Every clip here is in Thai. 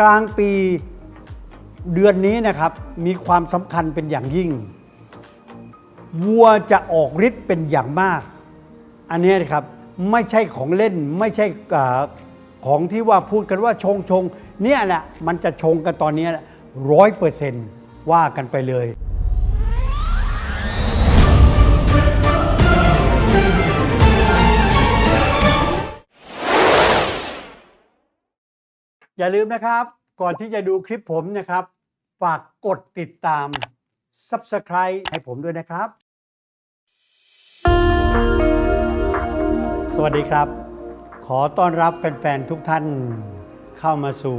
กลางปีเดือนนี้นะครับมีความสำคัญเป็นอย่างยิ่ง วัวจะออกฤทธิ์เป็นอย่างมาก อันนี้นะครับไม่ใช่ของเล่นไม่ใช่ของที่ว่าพูดกันว่าชงชงเนี่ยแหละมันจะชงกันตอนนี้ร้อยเปอร์เซนต์ว่ากันไปเลย อย่าลืมนะครับ ก่อนที่จะดูคลิปผมนะครับ ฝากกดติดตาม Subscribe ให้ผมด้วยนะครับ สวัสดีครับ ขอต้อนรับแฟนๆทุกท่านเข้ามาสู่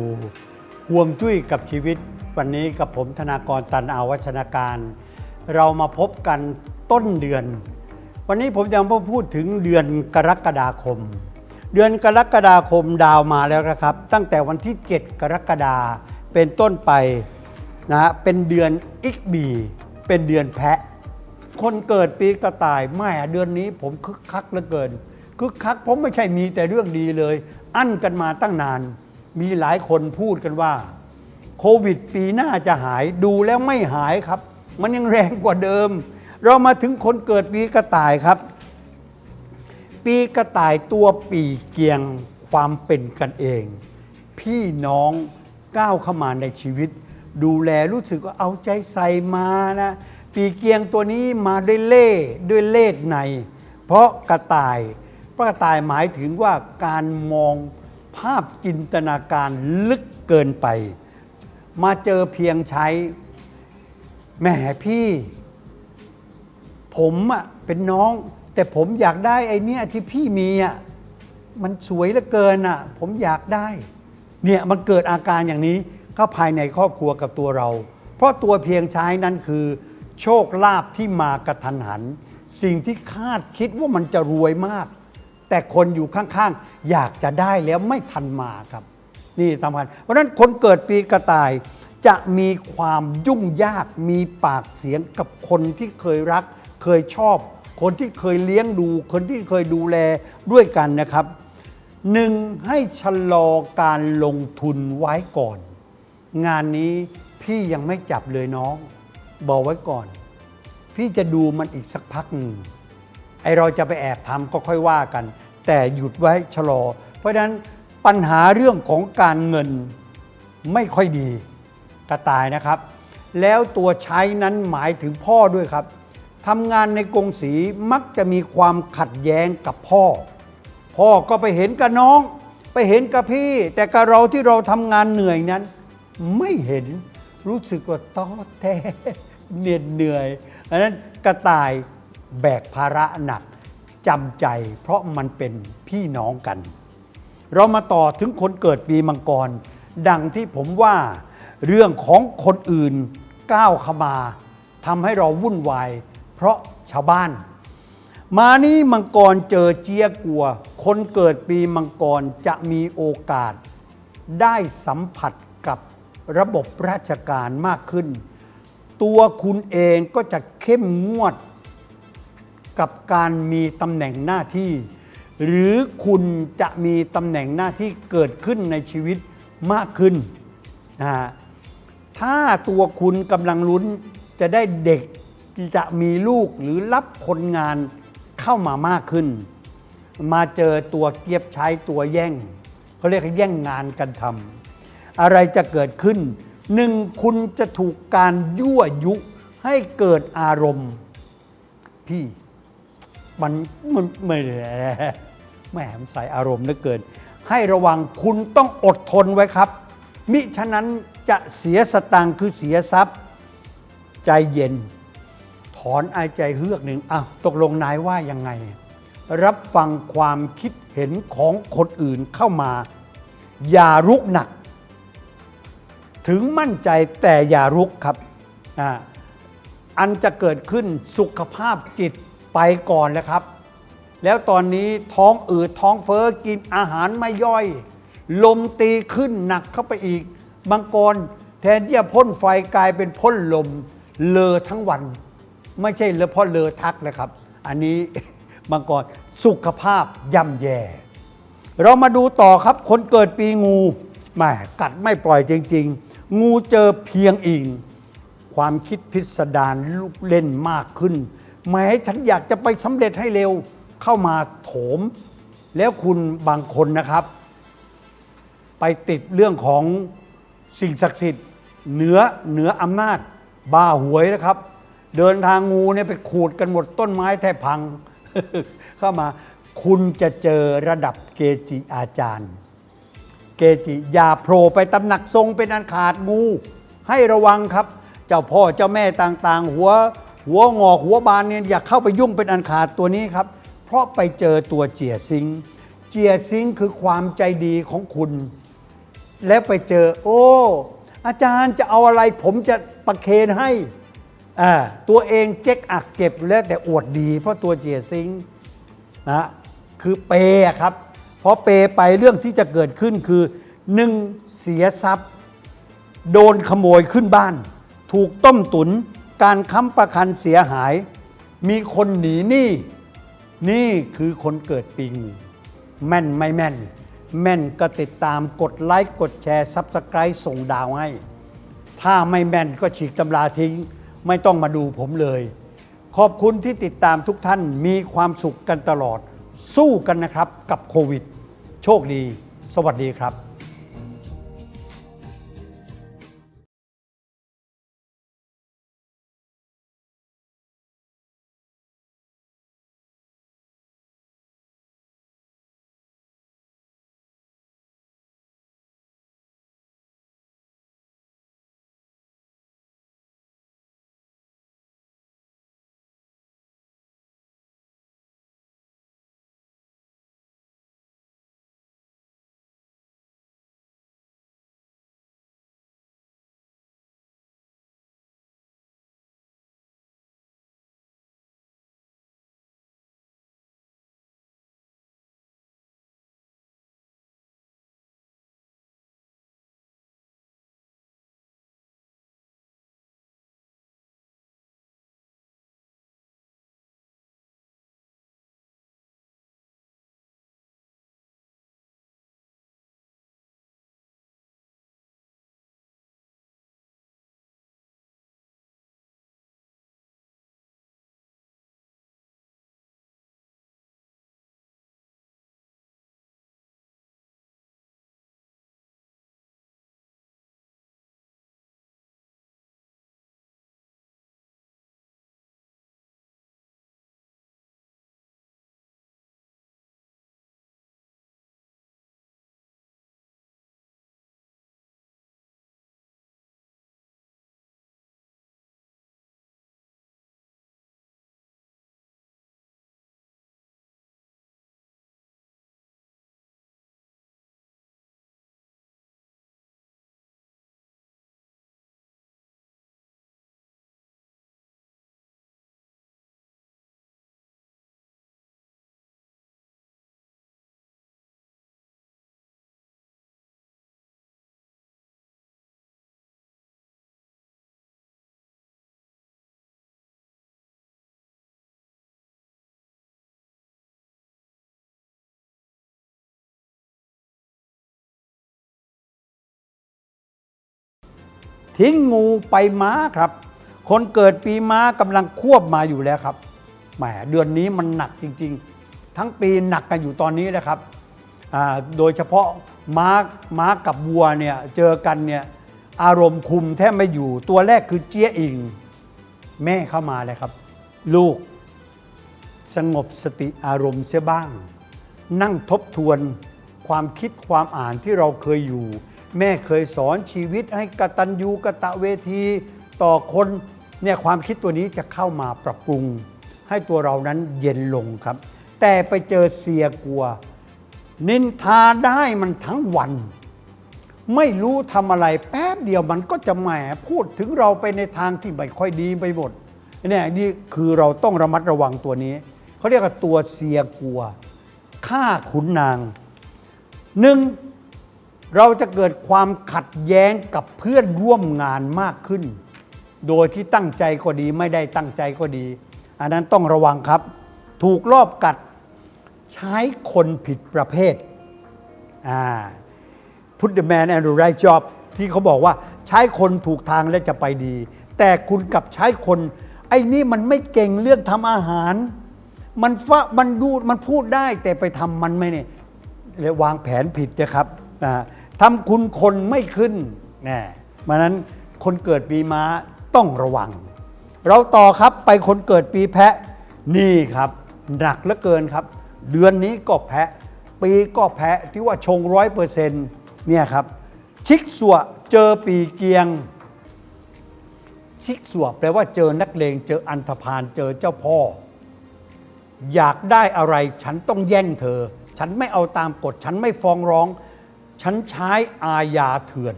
ห่วงจุ้ยกับชีวิต วันนี้กับผมธนากรตันอาวัชนาการ เรามาพบกันต้นเดือน วันนี้ผมจะมาพูดถึงเดือนกรกฎาคม เดือนกรกฎาคมดาวมาแล้วนะครับ ตั้งแต่วันที่ 7 กรกฎาเป็นต้นไปนะฮะเป็นเดือนอิกบี เป็นเดือนแพะ คนเกิดปีกระต่ายไม่อะเดือนนี้ผมคึกคักเหลือเกินคึกคักผมไม่ใช่มีแต่เรื่องดีเลย อั้นกันมาตั้งนาน มีหลายคนพูดกันว่าโควิดปีหน้าจะหายดูแล้วไม่หายครับ มันยังแรงกว่าเดิม เรามาถึงคนเกิดปีกระต่ายครับ ปีกระต่ายตัวปีเกียงความเป็นกันเอง พี่น้องก้าวเข้ามาในชีวิต ดูแลรู้สึกว่าเอาใจใส่มานะ ปีเกียงตัวนี้มาด้วยเล่ด้วยเลดใน เพราะกระต่ายเพราะกระต่ายหมายถึงว่าการมองภาพจินตนาการลึกเกินไป มาเจอเพียงใช้แหมพี่ ผมอะเป็นน้อง แต่ผมอยากได้ไอ้เนี่ยที่พี่มีอะมันสวยเหลือเกินอะ ผมอยากได้ เนี่ยมันเกิดอาการอย่างนี้เข้าภายในครอบครัวกับตัวเรา เพราะตัวเพียงใช้นั้นคือ โชคลาภที่มากระทันหัน สิ่งที่คาดคิดว่ามันจะรวยมาก แต่คนอยู่ข้างๆ อยากจะได้แล้วไม่ทันมาครับ นี่สำคัญเพราะนั้นคนเกิดปีกระต่ายจะมีความยุ่งยากมีปากเสียงกับคนที่เคยรัก เคยชอบ คนที่เคยเลี้ยงดู คนที่เคยดูแลด้วยกันนะครับหนึ่งให้ชะลอการลงทุนไว้ก่อน งานนี้พี่ยังไม่จับเลยน้อง บอกไว้ก่อน พี่จะดูมันอีกสักพักหนึ่งไอเราจะไปแอบทำก็ค่อยว่ากัน แต่หยุดไว้ชะลอ เพราะฉะนั้นปัญหาเรื่องของการเงินไม่ค่อยดีกระต่ายนะครับ แล้วตัวใช้นั้นหมายถึงพ่อด้วยครับ ทำงานในกรงสีมักจะมีความขัดแย้งกับพ่อ พ่อก็ไปเห็นกับน้อง ไปเห็นกับพี่ แต่กับเราที่เราทำงานเหนื่อยนั้น ไม่เห็นรู้สึกว่าต้อแท้เหนื่อยเหนื่อยอันนั้นกระต่ายแบกภาระหนักจำใจ เพราะมันเป็นพี่น้องกัน เรามาต่อถึงคนเกิดปีมังกร ดังที่ผมว่าเรื่องของคนอื่นก้าวเข้ามาทำให้เราวุ่นวาย ราะชาวบ้าน มานี้มังกรเจอเจียกัว คนเกิดปีมังกรจะมีโอกาส ได้สัมผัสกับระบบราชการมากขึ้น ตัวคุณเองก็จะเข้มงวด กับการมีตำแหน่งหน้าที่ หรือคุณจะมีตำแหน่งหน้าที่เกิดขึ้นในชีวิตมากขึ้นนะฮะถ้าตัวคุณกำลังลุ้นจะได้เด็ก จะมีลูกหรือรับคนงานเข้ามามากขึ้น มาเจอตัวเกียบใช้ตัวแย่งเขาเรียกแย่งงานกันทำอะไรจะเกิดขึ้นหนึ่งคุณจะถูกการยั่วยุให้เกิดอารมณ์ พี่มันมันไม่แหมแหมใส่อารมณ์เหลือเกิน ให้ระวังคุณต้องอดทนไว้ครับ มิฉะนั้นจะเสียสตังค์คือเสียทรัพย์ ใจเย็น อนอายใจเฮือกหนึ่งอ้าวตกลงนายว่ายังไง รับฟังความคิดเห็นของคนอื่นเข้ามา อย่ารุกหนัก ถึงมั่นใจแต่อย่ารุกครับอ่าอันจะเกิดขึ้นสุขภาพจิตไปก่อนแล้วครับ แล้วตอนนี้ท้องอืดท้องเฟ้อกินอาหารไม่ย่อย ลมตีขึ้นหนักเข้าไปอีกบางกรแทนที่จะพ่นไฟกลายเป็นพ่นลมเลอทั้งวัน ไม่ใช่เลอเพราะเลอทักนะครับ อันนี้บางกรสุขภาพย่ำแย่ เรามาดูต่อครับ คนเกิดปีงูแหม่กัดไม่ปล่อยจริง ๆ งูเจอเพียงอิง ความคิดพิสดารลูกเล่นมากขึ้นแม้ฉันอยากจะไปสำเร็จให้เร็วเข้ามาโถม แล้วคุณบางคนนะครับ ไปติดเรื่องของสิ่งศักดิ์สิทธิ์เหนือเหนืออำนาจบ้าหวยนะครับ เดินทางงูเนี่ยไปขูดกันหมดต้นไม้แทบพัง เข้ามาคุณจะเจอระดับเกจิอาจารย์ เกจิอย่าโผล่ไปตำหนักทรงเป็นอันขาดงู ให้ระวังครับ เจ้าพ่อเจ้าแม่ต่างๆ หัวหัวงอกหัวบานเนี่ยอย่าเข้าไปยุ่งเป็นอันขาดตัวนี้ครับ เพราะไปเจอตัวเจียซิง เจียซิงคือความใจดีของคุณ แล้วไปเจอ โอ้ อาจารย์จะเอาอะไรผมจะประเคนให้ ตัวเองเจ๊กอักเก็บอยู่แล้วแต่อวดดีเพราะตัวเจียซิงนะคือเปย์ครับพอเปย์ไปเรื่องที่จะเกิดขึ้นคือหนึ่งเสียทรัพย์ โดนขโมยขึ้นบ้าน ถูกต้มตุน การค้ำประกันเสียหาย มีคนหนีหนี้นี่คือคนเกิดปีงูแม่นไม่แม่น แม่นก็ติดตามกดไลค์กดแชร์ซับสไคร b ์ส่งดาวให้ ถ้าไม่แม่นก็ฉีกตำราทิ้ง ไม่ต้องมาดูผมเลย ขอบคุณที่ติดตามทุกท่านมีความสุขกันตลอด สู้กันนะครับกับโควิด โชคดี สวัสดีครับ ทิ้งงูไปม้าครับ คนเกิดปีม้ากำลังควบมาอยู่แล้วครับแหมเดือนนี้มันหนักจริง ๆ ทั้งปีหนักกันอยู่ตอนนี้นะครับโดยเฉพาะม้าม้ากับวัวเนี่ยเจอกันเนี่ยอารมณ์คุมแทบไม่อยู่ ตัวแรกคือเจี๊ยอิง แม่เข้ามาเลยครับ ลูกสงบสติอารมณ์เสียบ้าง นั่งทบทวนความคิดความอ่านที่เราเคยอยู่ แม่เคยสอนชีวิตให้กตัญญูกะตะเวทีต่อคนเนี่ยความคิดตัวนี้จะเข้ามาปรับปรุง ให้ตัวเรานั้นเย็นลงครับ แต่ไปเจอเสียกลัว นินทาได้มันทั้งวัน ไม่รู้ทำอะไรแป๊บเดียวมันก็จะแหมพูดถึงเราไปในทางที่ไม่ค่อยดีไปหมดเนี่ยนี่คือเราต้องระมัดระวังตัวนี้เขาเรียกว่าตัวเสียกลัวฆ่าขุนนางหนึ่ง เราจะเกิดความขัดแย้งกับเพื่อนร่วมงานมากขึ้น โดยที่ตั้งใจก็ดีไม่ได้ตั้งใจก็ดี อันนั้นต้องระวังครับ ถูกรอบกัดใช้คนผิดประเภทอ่า put the man and the right job ที่เขาบอกว่าใช้คนถูกทางและจะไปดี แต่คุณกลับใช้คน ไอ้นี่มันไม่เก่งเรื่องทำอาหาร มันฟะมันดูมันพูดได้แต่ไปทำมันไม่เนี่ย วางแผนผิดนะครับนะ ทำคุณคนไม่ขึ้นนะเพรานั้นคนเกิดปีม้าต้องระวัง เราต่อครับไปคนเกิดปีแพะนี่ครับ หนักเหลือเกินครับ เดือนนี้ก็แพะ ปีก็แพะที่ว่าชงร้อยเปอร์เซ็นต์เนี่ยครับ ชิกสัวเจอปีเกียง ชิกสัวแปลว่าเจอนักเลงเจออันธพาลเจอเจ้าพ่อ อยากได้อะไรฉันต้องแย่งเธอ ฉันไม่เอาตามกฎฉันไม่ฟ้องร้อง ฉันใช้อาญาเถื่อน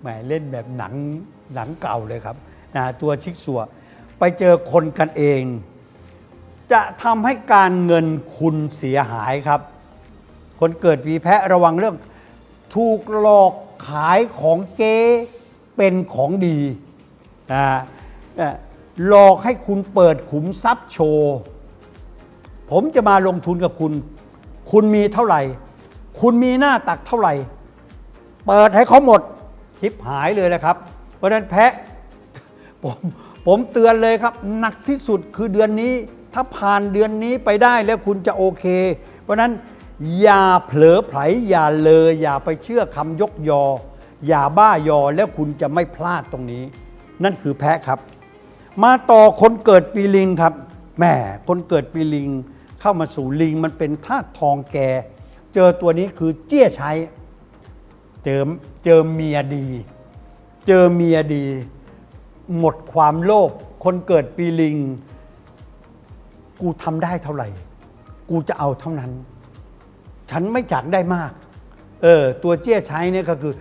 แหมเล่นแบบหนังหนังเก่าเลยครับนะตัวชิกสัวไปเจอคนกันเอง จะทำให้การเงินคุณเสียหายครับ คนเกิดวีแพะระวังเรื่อง ถูกหลอกขายของเก๊เป็นของดีนะหลอกให้คุณเปิดขุมทรัพย์โชว์ ผมจะมาลงทุนกับคุณ คุณมีเท่าไหร่ คุณมีหน้าตักเท่าไหร่ เปิดให้เขาหมดทิปหายเลยนะครับ เพราะฉะนั้นแพะผมผมเตือนเลยครับ หนักที่สุดคือเดือนนี้ ถ้าผ่านเดือนนี้ไปได้แล้วคุณจะโอเค เพราะนั้นอย่าเผลอไผลอย่าเลย อย่าไปเชื่อคำยกยอ อย่าบ้ายอแล้วคุณจะไม่พลาดตรงนี้ นั่นคือแพะครับ มาต่อคนเกิดปีลิงครับแหมคนเกิดปีลิง เข้ามาสู่ลิงมันเป็นธาตุทองแก เจอตัวนี้คือเจี้ยใช้ เจอเจอเมียดี เจอเมียดี หมดความโลภคนเกิดปีลิง กูทำได้เท่าไหร่ กูจะเอาเท่านั้น ฉันไม่อยากได้มาก เออตัวเจี้ยใช้เนี่ยก็คือ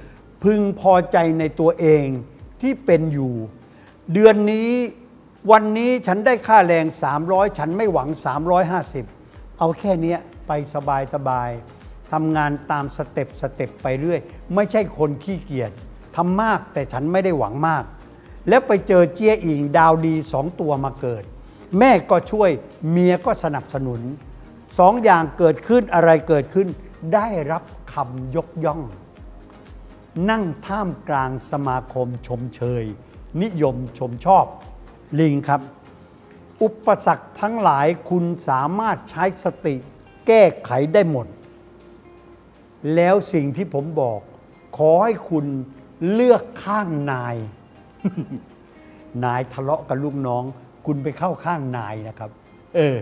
พึงพอใจในตัวเองที่เป็นอยู่ เดือนนี้วันนี้ฉันได้ค่าแรง 300 ฉันไม่หวัง 350 เอาแค่นี้ไปสบายสบาย ทำงานตามสเต็ปสเต็ปไปเรื่อย ไม่ใช่คนขี้เกียจทำมากแต่ฉันไม่ได้หวังมาก แล้วไปเจอเจียอิงดาวดีสองตัวมาเกิด แม่ก็ช่วยเมียก็สนับสนุนสองอย่างเกิดขึ้นอะไรเกิดขึ้น ได้รับคำยกย่อง นั่งท่ามกลางสมาคมชมเชย นิยมชมชอบ ลิงครับ อุปสรรคทั้งหลายคุณสามารถใช้สติ แก้ไขได้หมด แล้วสิ่งที่ผมบอก ขอให้คุณเลือกข้างนาย นายทะเลาะกับลูกน้อง คุณไปเข้าข้างนายนะครับ เออ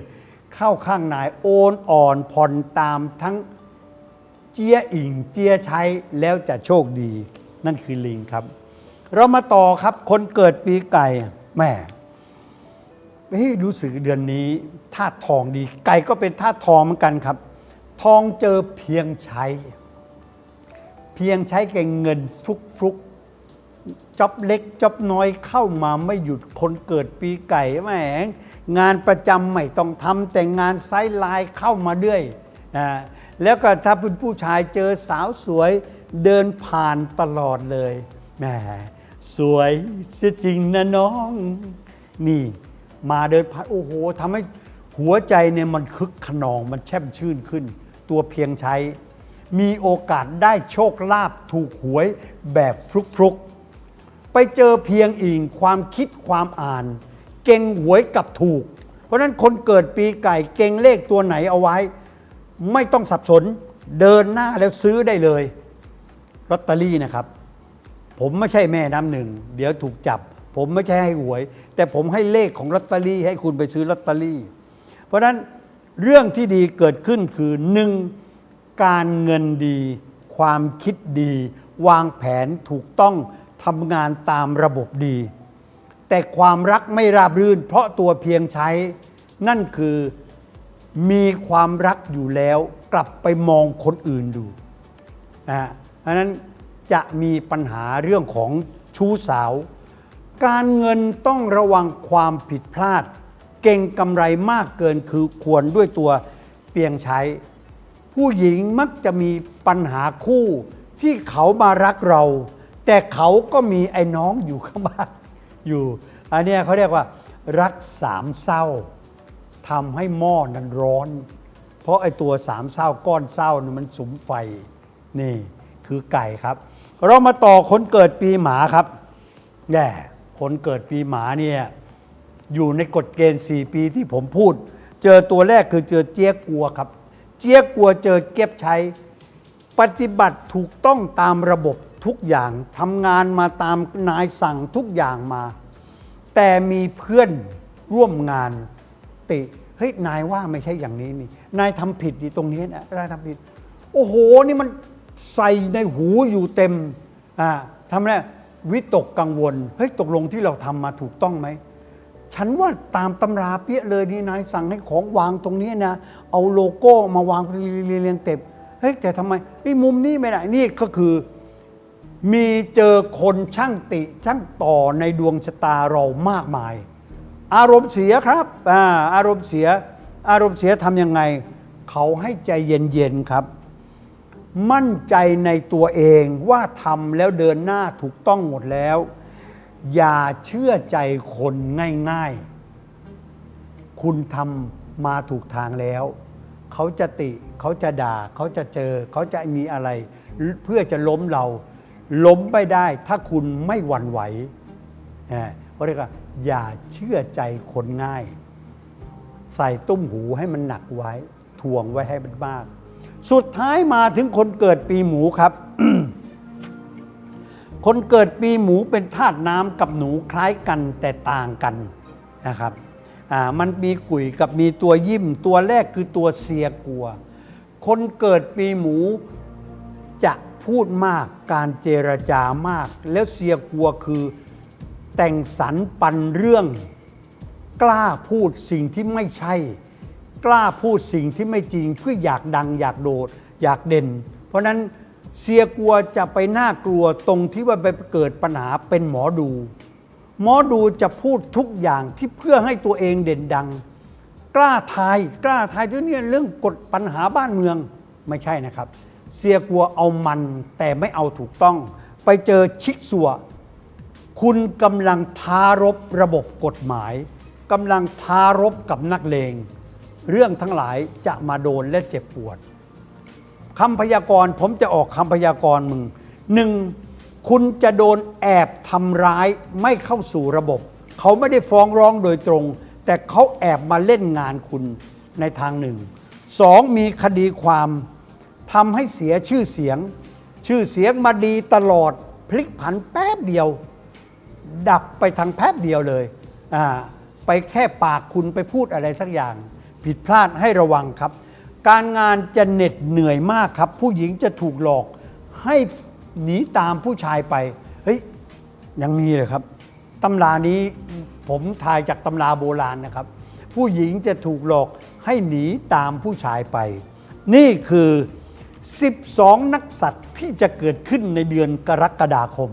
เข้าข้างนายโอนอ่อนผ่อนตามทั้งเจียอิงเจียใช้แล้วจะโชคดี นั่นคือลิงครับ เรามาต่อครับ คนเกิดปีไก่แม่เฮ้ยรู้สึกเดือนนี้ธาตุทองดี ไก่ก็เป็นธาตุทองเหมือนกันครับ ทองเจอเพียงใช้ เพียงใช้เก่งเงินฟลุกฟลุกจ็อบเล็กจ็อบน้อยเข้ามาไม่หยุดคนเกิดปีไก่แหมงานประจำไม่ต้องทำแต่งานไซด์ไลน์เข้ามาเรื่อยนะแล้วก็ถ้าเป็นผู้ชายเจอสาวสวยเดินผ่านตลอดเลยแหมสวยเสียจริงนะน้อง นี่ มาเดินผ่านโอ้โหทำให้หัวใจเนี่ยมันคึกขนองมันแช่มชื่นขึ้น ตัวเพียงใช้ มีโอกาสได้โชคลาภถูกหวยแบบฟลุกฟลุกๆ ไปเจอเพียงอิงความคิดความอ่าน เก่งหวยกับถูก เพราะฉะนั้นคนเกิดปีไก่เก่งเลขตัวไหนเอาไว้ ไม่ต้องสับสนเดินหน้าแล้วซื้อได้เลยลอตเตอรี่นะครับ ผมไม่ใช่แม่น้ำหนึ่ง เดี๋ยวถูกจับ ผมไม่ใช่ให้หวย แต่ผมให้เลขของลอตเตอรี่ให้คุณไปซื้อลอตเตอรี่ เพราะฉะนั้น เรื่องที่ดีเกิดขึ้นคือหนึ่งการเงินดี ความคิดดี วางแผนถูกต้องทำงานตามระบบดี แต่ความรักไม่ราบรื่น เพราะตัวเพียงใช้ นั่นคือมีความรักอยู่แล้ว กลับไปมองคนอื่นดูนะฮะเพราะนั้นจะมีปัญหาเรื่องของชู้สาว การเงินต้องระวังความผิดพลาด เก่งกำไรมากเกินคือควรด้วยตัวเปียงใช้ ผู้หญิงมักจะมีปัญหาคู่ที่เขามารักเรา แต่เขาก็มีไอ้น้องอยู่ข้างบ้านอยู่ อันนี้เขาเรียกว่า รักสามเศร้าทำให้หม้อนั้นร้อน เพราะไอ้ตัวสามเศร้าก้อนเศร้านี่มันสุมไฟนี่คือไก่ครับ เรามาต่อคนเกิดปีหมาครับแย่คนเกิดปีหมาเนี่ย อยู่ในกฎเกณฑ์ 4 ปีที่ผมพูด เจอตัวแรกคือเจอเจี๊ยกัวครับ เจี๊ยกัวเจอเก็บใช้ ปฏิบัติถูกต้องตามระบบทุกอย่างทำงานมาตามนายสั่งทุกอย่างมา แต่มีเพื่อนร่วมงานติเฮ้ยนายว่าไม่ใช่อย่างนี้นี่นายทำผิดอยู่ตรงนี้นะนายทำผิด โอ้โหนี่มันใส่ในหูอยู่เต็มอ่าทำไมวิตกกังวลเฮ้ยตกลงที่เราทำมาถูกต้องไหม ฉันว่าตามตำราเปี้ยเลยนี่นายสั่งให้ของวางตรงนี้นะเอาโลโก้มาวางเรียงๆเต็มเฮ้ยแต่ทำไมไอ้มุมนี้ไม่ได้นี่ก็คือ มีเจอคนช่างติช่างต่อในดวงชะตาเรามากมาย อารมณ์เสียครับอาอารมณ์เสีย อารมณ์เสียทำยังไง เขาให้ใจเย็นๆครับ มั่นใจในตัวเองว่าทำแล้วเดินหน้าถูกต้องหมดแล้ว อย่าเชื่อใจคนง่ายๆ คุณทำมาถูกทางแล้ว เขาจะติเขาจะด่าเขาจะเจอ เขาจะมีอะไร เพื่อจะล้มเรา ล้มไม่ได้ ถ้าคุณไม่หวั่นไหวเขาเรียกว่าอย่าเชื่อใจคนง่าย ใส่ตุ้มหูให้มันหนักไว้ถ่วงไว้ให้มันมาก สุดท้ายมาถึงคนเกิดปีหมูครับ คนเกิดปีหมูเป็นธาตุน้ำกับหนูคล้ายกันแต่ต่างกันนะครับอ่ามันมีกุ๋ยกับมีตัวยิ้ม ตัวแรกคือตัวเสียกลัว คนเกิดปีหมูจะพูดมากการเจรจามาก แล้วเสียกลัวคือแต่งสรรปันเรื่อง กล้าพูดสิ่งที่ไม่ใช่ กล้าพูดสิ่งที่ไม่จริงเพื่ออยากดังอยากโดด อยากเด่น เพราะนั้น เสียกลัวจะไปน่ากลัวตรงที่ว่าไปเกิดปัญหาเป็นหมอดู หมอดูจะพูดทุกอย่างที่เพื่อให้ตัวเองเด่นดัง กล้าทายกล้าทายด้วยเนี่เรื่องกฎปัญหาบ้านเมืองไม่ใช่นะครับ เสียกลัวเอามันแต่ไม่เอาถูกต้อง ไปเจอชิกสัวคุณกำลังทารบระบบกฎหมายกำลังทารบกับนักเลง เรื่องทั้งหลายจะมาโดนและเจ็บปวด คำพยากรณ์ผมจะออกคำพยากรณ์มึงหนึ่งคุณจะโดนแอบทำร้ายไม่เข้าสู่ระบบ เขาไม่ได้ฟ้องร้องโดยตรง แต่เขาแอบมาเล่นงานคุณในทางหนึ่งสองมีคดีความทำให้เสียชื่อเสียง ชื่อเสียงมาดีตลอดพลิกผันแป๊บเดียว ดับไปทางแป๊บเดียวเลยอ่าไปแค่ปากคุณไปพูดอะไรสักอย่าง ผิดพลาดให้ระวังครับ การงานจะเหน็ดเหนื่อยมากครับ ผู้หญิงจะถูกหลอกให้หนีตามผู้ชายไป เฮ้ย ยังมีเลยครับตำรานี้ผมทายจากตำราโบราณนะครับ ผู้หญิงจะถูกหลอกให้หนีตามผู้ชายไป นี่คือ 12 นักสัตว์ที่จะเกิดขึ้นในเดือนกรกฎาคม